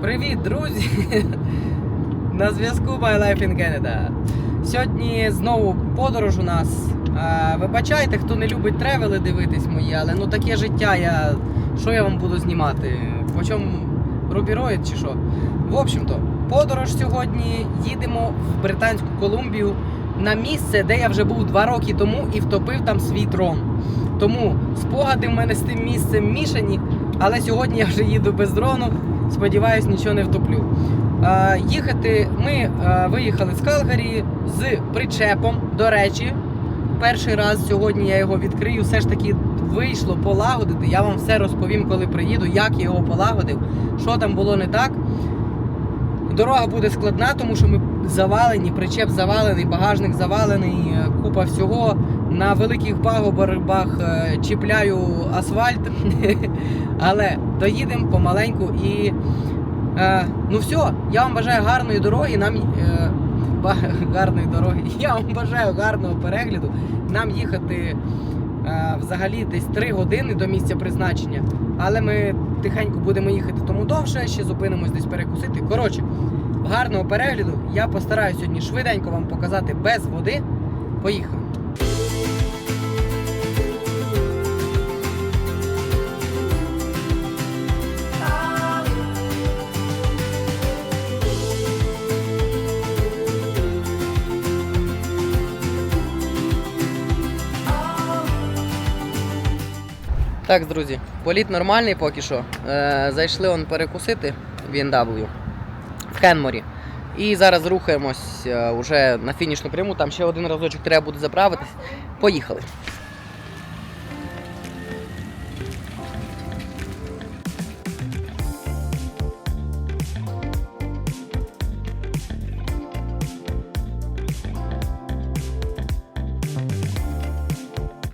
Привіт, друзі! На зв'язку My Life in Canada. Сьогодні знову подорож у нас. Вибачайте, хто не любить тревели дивитись мої, але ну таке життя, я. Що я вам буду знімати? По чому рубіроїд чи що? В общем-то, подорож сьогодні їдемо в Британську Колумбію на місце, де я вже був два роки тому і втопив там свій трон. Тому спогади в мене з тим місцем мішані, але сьогодні я вже їду без дрону. Сподіваюсь, нічого не втоплю. Їхати ми виїхали з Калгарі з причепом. До речі, перший раз сьогодні я його відкрию. Все ж таки вийшло полагодити. Я вам все розповім, коли приїду, як я його полагодив, що там було не так. Дорога буде складна, тому що ми завалені, причеп завалений, багажник завалений, е, купа всього. На великих пагорбах е, чіпляю асфальт. Але доїдемо помаленьку і. Е, ну все, я вам бажаю гарної дороги. Нам гарної дороги. Я вам бажаю гарного перегляду. Нам їхати взагалі десь 3 години до місця призначення. Але ми тихенько будемо їхати тому довше, ще зупинимось десь перекусити. Коротше, гарного перегляду. Я постараюся сьогодні швиденько вам показати без води. Поїхали. Так, друзі, політ нормальний поки що. Е, зайшли он перекусити в NW в Кенморі. І зараз рухаємось е, уже на фінішну пряму. Там ще один разочок треба буде заправитись. Поїхали.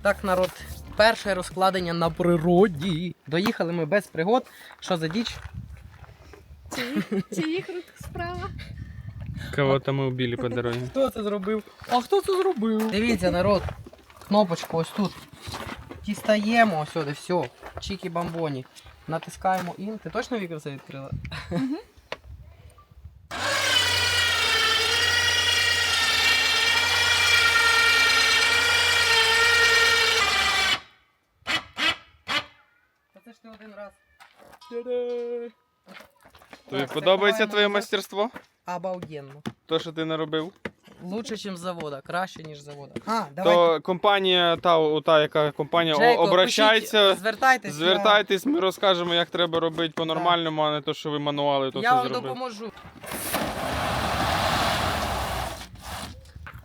Так, народ, перше розкладення на природі. Доїхали ми без пригод. Що за діч? Чиїх рук справа? Кого-то мы убили по дороге. Хто це зробив? А хто це зробив? Дивіться, народ, кнопочку ось тут. Дістаємо ось сюди, все. Чікі бамбоні. Натискаємо ін. Ти точно вікно це відкрила? Та це ж ти один раз. Тобі Так, подобається закриваємо твоє назад. мастерство? Обалденно. То, що ти наробив? Лучше, ніж завода, краще, ніж завода. А, давай. То компанія, та, та яка компанія о- Джейко, обращається, пишіть, звертайтесь. я- звертайтесь, ми розкажемо, як треба робити по-нормальному, а не то, що ви мануали, то Я все вам зробили. допоможу.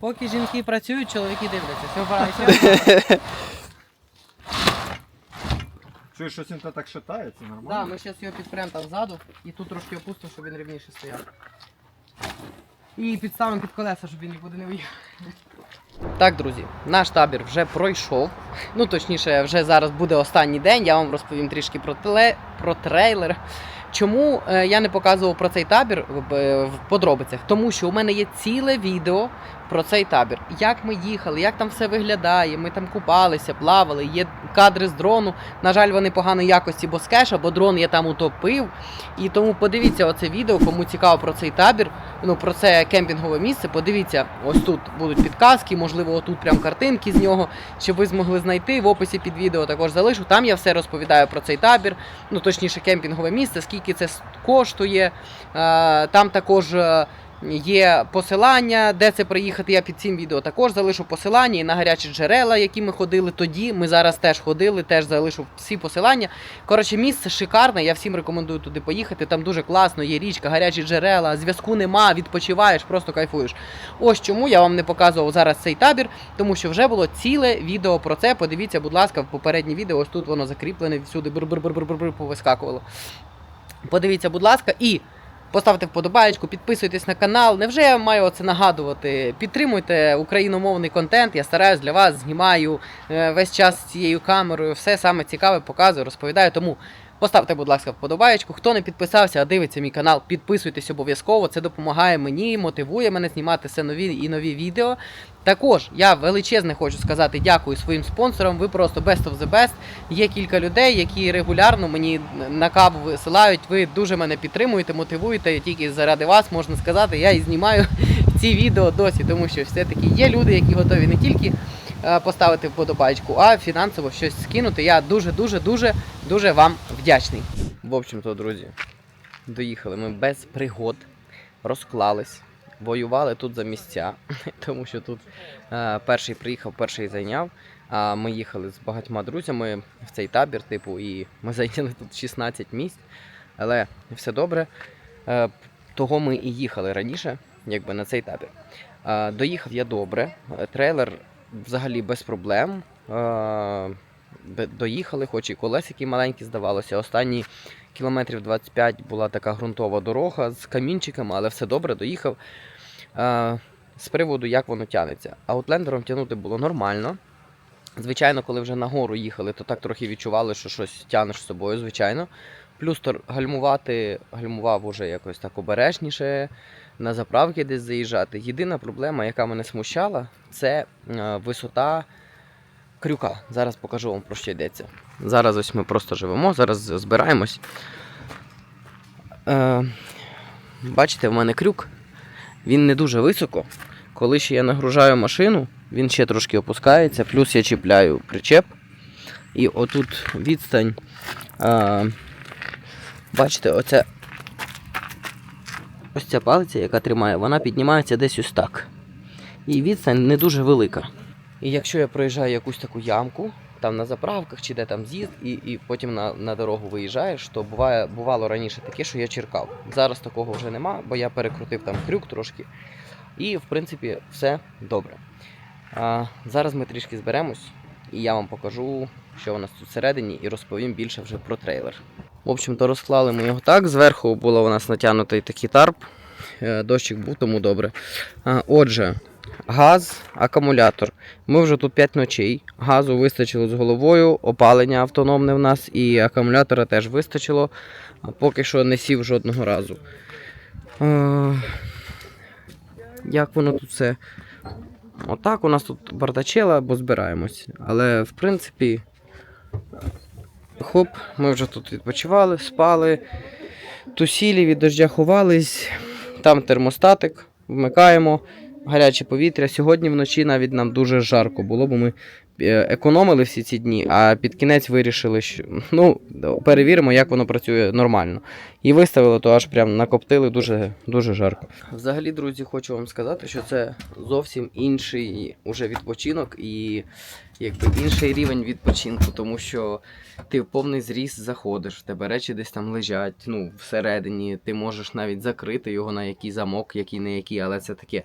Поки жінки працюють, чоловіки дивляться. Все правильно. Чуєш, щось він так шатається, Да, нормально? ми зараз його підпремо там ззаду і тут трошки опустимо, щоб він рівніше стояв. І підставимо під колеса, щоб він нікуди не виїхав. Так, друзі, наш табір вже пройшов. Ну, точніше, вже зараз буде останній день. Я вам розповім трішки про, теле, про трейлер. Чому е, я не показував про цей табір в, е, в подробицях? Тому що у мене є ціле відео про цей табір. Як ми їхали, як там все виглядає. Ми там купалися, плавали. Є кадри з дрону. На жаль, вони поганої якості, бо з кеша, бо дрон я там утопив. І тому подивіться оце відео, кому цікаво про цей табір, ну про це кемпінгове місце. Подивіться, ось тут будуть підказки, можливо, отут прям картинки з нього, щоб ви змогли знайти. В описі під відео також залишу. Там я все розповідаю про цей табір, ну точніше, кемпінгове місце, скільки це коштує. Е, Там також. е, Є посилання, де це приїхати. Я під цим відео також залишу посилання і на гарячі джерела, які ми ходили тоді. Ми зараз теж ходили, теж залишу всі посилання. Коротше, місце шикарне. Я всім рекомендую туди поїхати. Там дуже класно, є річка, гарячі джерела, зв'язку нема, відпочиваєш, просто кайфуєш. Ось чому я вам не показував зараз цей табір, тому що вже було ціле відео про це. Подивіться, будь ласка, в попереднє відео. Ось тут воно закріплене, всюди бр-бр-бр-бр-бр повискакувало. Подивіться, будь ласка, і. Поставте вподобаєчку, підписуйтесь на канал. Невже я маю це нагадувати? Підтримуйте україномовний контент. Я стараюсь для вас, знімаю е, весь час з цією камерою. Все саме цікаве показую, розповідаю. Тому Поставте, будь ласка, вподобаєчку. Хто не підписався, а дивиться мій канал, підписуйтесь обов'язково. Це допомагає мені, мотивує мене знімати все нові і нові відео. Також я величезне хочу сказати дякую своїм спонсорам. Ви просто best of the best. Є кілька людей, які регулярно мені на каву висилають. Ви дуже мене підтримуєте, мотивуєте. Тільки заради вас можна сказати, я і знімаю ці відео досі, тому що все-таки є люди, які готові не тільки поставити вподобайку, а фінансово щось скинути. Я дуже, дуже, дуже, дуже вам вдячний. В общем-то, друзі, доїхали ми без пригод, розклались, воювали тут за місця, тому що тут е, перший приїхав, перший зайняв. А ми їхали з багатьма друзями в цей табір, типу, і ми зайняли тут 16 місць. Але все добре. Е, того ми і їхали раніше, якби на цей табір. Е, доїхав я добре. Е, Трейлер взагалі без проблем. Е, доїхали, хоч і колесики маленькі здавалося. Останні кілометрів 25 була така ґрунтова дорога з камінчиками, але все добре, доїхав. Е, з приводу, як воно тянеться. Аутлендером тягнути було нормально. Звичайно, коли вже нагору їхали, то так трохи відчували, що щось тянеш з собою, звичайно. Плюс гальмувати, гальмував уже якось так обережніше, на заправки десь заїжджати. Єдина проблема, яка мене смущала, це е, висота крюка. Зараз покажу вам про що йдеться. Зараз ось ми просто живемо, зараз збираємось. Е, бачите, в мене крюк. Він не дуже високо. Коли ще я нагружаю машину, він ще трошки опускається, плюс я чіпляю причеп. І отут відстань. А, бачите, оця, ось ця палиця, яка тримає, вона піднімається десь ось так. І відстань не дуже велика. І якщо я проїжджаю якусь таку ямку, там на заправках чи де там з'їзд, і, і потім на, на дорогу виїжджаєш, то буває, бувало раніше таке, що я черкав. Зараз такого вже нема, бо я перекрутив там крюк трошки. І, в принципі, все добре. А, зараз ми трішки зберемось, і я вам покажу, що у нас тут всередині, і розповім більше вже про трейлер. В общем-то, розклали ми його так. Зверху було у нас натягнутий такий тарп. Е, Дощик був, тому добре. Отже, газ, акумулятор. Ми вже тут 5 ночей. Газу вистачило з головою, опалення автономне в нас, і акумулятора теж вистачило. Поки що не сів жодного разу. Е, як воно тут все. Отак у нас тут бардачела, бо збираємось. Але в принципі. Хоп, ми вже тут відпочивали, спали, тусілі, від дождя ховались. Там термостатик, вмикаємо гаряче повітря. Сьогодні вночі навіть нам дуже жарко було, бо ми е, економили всі ці дні, а під кінець вирішили, що ну, перевіримо, як воно працює нормально. І виставили, то аж прям накоптили дуже, дуже жарко. Взагалі, друзі, хочу вам сказати, що це зовсім інший уже відпочинок і якби інший рівень відпочинку, тому що ти в повний зріст заходиш, в тебе речі десь там лежать, ну, всередині, ти можеш навіть закрити його на який замок, який не який, але це таке.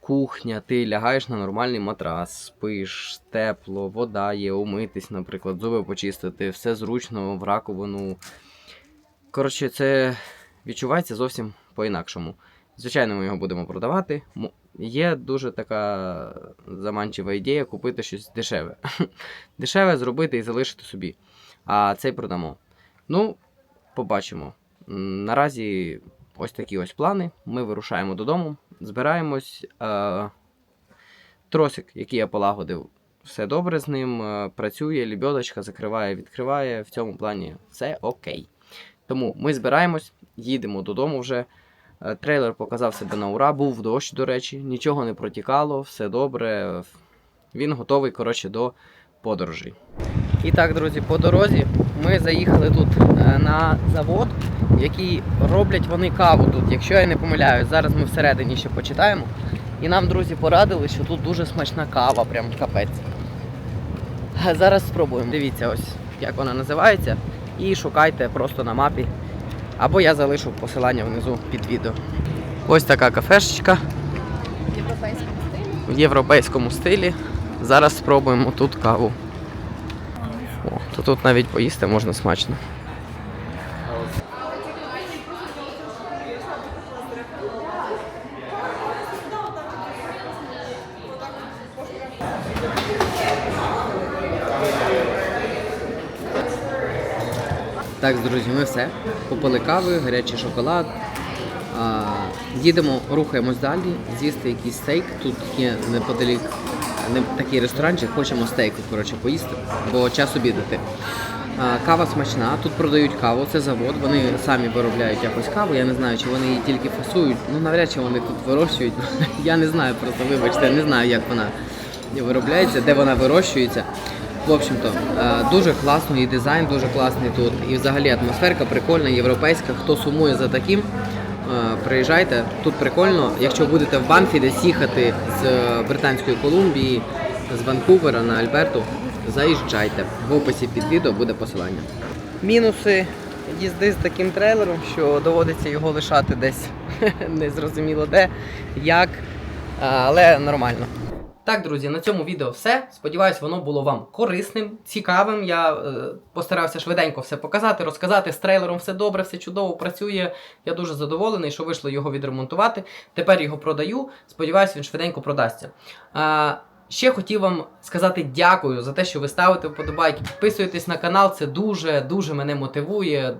Кухня, ти лягаєш на нормальний матрас, спиш, тепло, вода є, умитись, наприклад, зуби почистити, все зручно в раковину. Коротше, це відчувається зовсім по-інакшому. Звичайно, ми його будемо продавати. Є дуже така заманчива ідея купити щось дешеве. Дешеве зробити і залишити собі. А цей продамо. Ну, побачимо. Наразі ось такі ось плани. Ми вирушаємо додому, збираємось. Е- тросик, який я полагодив, все добре з ним. е, Працює, лібьодочка закриває, відкриває. В цьому плані все окей. Тому ми збираємось, їдемо додому вже. Е, Трейлер показав себе на ура, був дощ, до речі, нічого не протікало, все добре. Він готовий, коротше, до подорожей. І так, друзі, по дорозі ми заїхали тут на завод, який роблять вони каву тут, якщо я не помиляюсь. Зараз ми всередині ще почитаємо. І нам, друзі, порадили, що тут дуже смачна кава, прям капець. Е, Зараз спробуємо. Дивіться, ось як вона називається. І шукайте просто на мапі. Або я залишу посилання внизу під відео. Ось така кафешечка в європейському стилі. в європейському стилі. Зараз спробуємо тут каву. О, то тут навіть поїсти можна смачно. Так, друзі, ми все. Попили кави, гарячий шоколад. А, їдемо, рухаємось далі, з'їсти якийсь стейк. Тут є неподалік не, такий ресторанчик, хочемо стейку коротше, поїсти, бо час обідати. А, кава смачна, тут продають каву, це завод, вони самі виробляють якось каву. Я не знаю, чи вони її тільки фасують. Ну навряд чи вони тут вирощують. Я не знаю просто, вибачте, не знаю, як вона виробляється, де вона вирощується. В общем-то, е, дуже класно і дизайн дуже класний тут. І взагалі атмосферка прикольна, європейська. Хто сумує за таким, е, приїжджайте. Тут прикольно. Якщо будете в Банфі десь їхати з е, Британської Колумбії, з Ванкувера на Альберту, заїжджайте. В описі під відео буде посилання. Мінуси їзди з таким трейлером, що доводиться його лишати десь незрозуміло де, як, але нормально. Так, друзі, на цьому відео все. Сподіваюсь, воно було вам корисним, цікавим. Я е, постарався швиденько все показати, розказати. З трейлером все добре, все чудово працює. Я дуже задоволений, що вийшло його відремонтувати. Тепер його продаю. Сподіваюсь, він швиденько продасться. А, Ще хотів вам сказати дякую за те, що ви ставите вподобайки, підписуєтесь на канал. Це дуже дуже мене мотивує.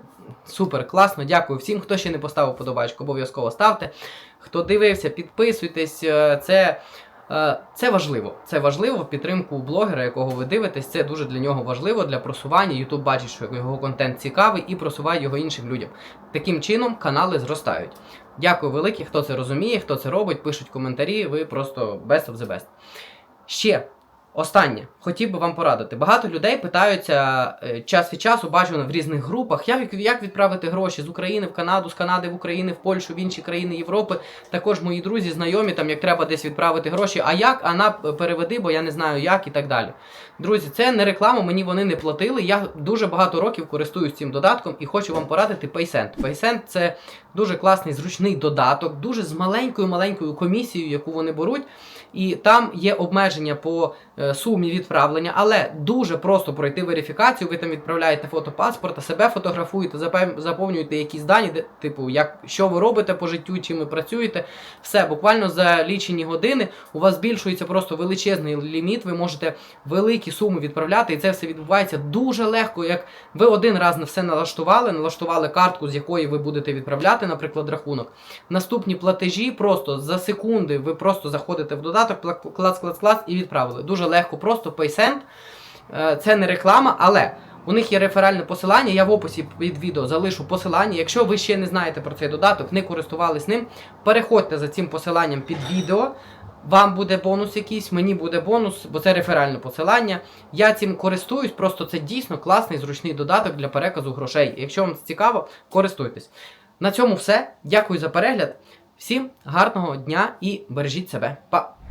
Супер, класно. Дякую всім. Хто ще не поставив вподобайку, обов'язково ставте. Хто дивився, підписуйтесь. Е, Це. Е, Це важливо. Це важливо в підтримку блогера, якого ви дивитесь. Це дуже для нього важливо для просування. Ютуб бачить, що його контент цікавий і просуває його іншим людям. Таким чином канали зростають. Дякую велике, хто це розуміє, хто це робить, пишуть коментарі. Ви просто best of the best. Ще останнє, хотів би вам порадити. Багато людей питаються е, час від часу, бачу в різних групах, як, відправити гроші з України в Канаду, з Канади в Україну, в Польщу, в інші країни Європи. Також мої друзі, знайомі, там як треба десь відправити гроші. А як? А на переведи, бо я не знаю як і так далі. Друзі, це не реклама, мені вони не платили. Я дуже багато років користуюсь цим додатком і хочу вам порадити PaySend. PaySend – це дуже класний зручний додаток, дуже з маленькою маленькою комісією, яку вони беруть. І там є обмеження по е, сумі відправлення, але дуже просто пройти верифікацію. Ви там відправляєте фото паспорта, себе фотографуєте, заповнюєте якісь дані, де, типу, як, що ви робите по життю, чим ви працюєте. Все, буквально за лічені години у вас збільшується просто величезний ліміт. Ви можете великі суми відправляти, і це все відбувається дуже легко. Як ви один раз на все налаштували, налаштували картку, з якої ви будете відправляти, наприклад, рахунок. Наступні платежі просто за секунди ви просто заходите в додаток, клац, клац, клац і відправили. Дуже легко, просто PaySend. Е, Це не реклама, але у них є реферальне посилання. Я в описі під відео залишу посилання. Якщо ви ще не знаєте про цей додаток, не користувались ним, переходьте за цим посиланням під відео. Вам буде бонус якийсь, мені буде бонус, бо це реферальне посилання. Я цим користуюсь, просто це дійсно класний зручний додаток для переказу грошей. Якщо вам це цікаво, користуйтесь. На цьому все. Дякую за перегляд. Всім гарного дня і бережіть себе. Па!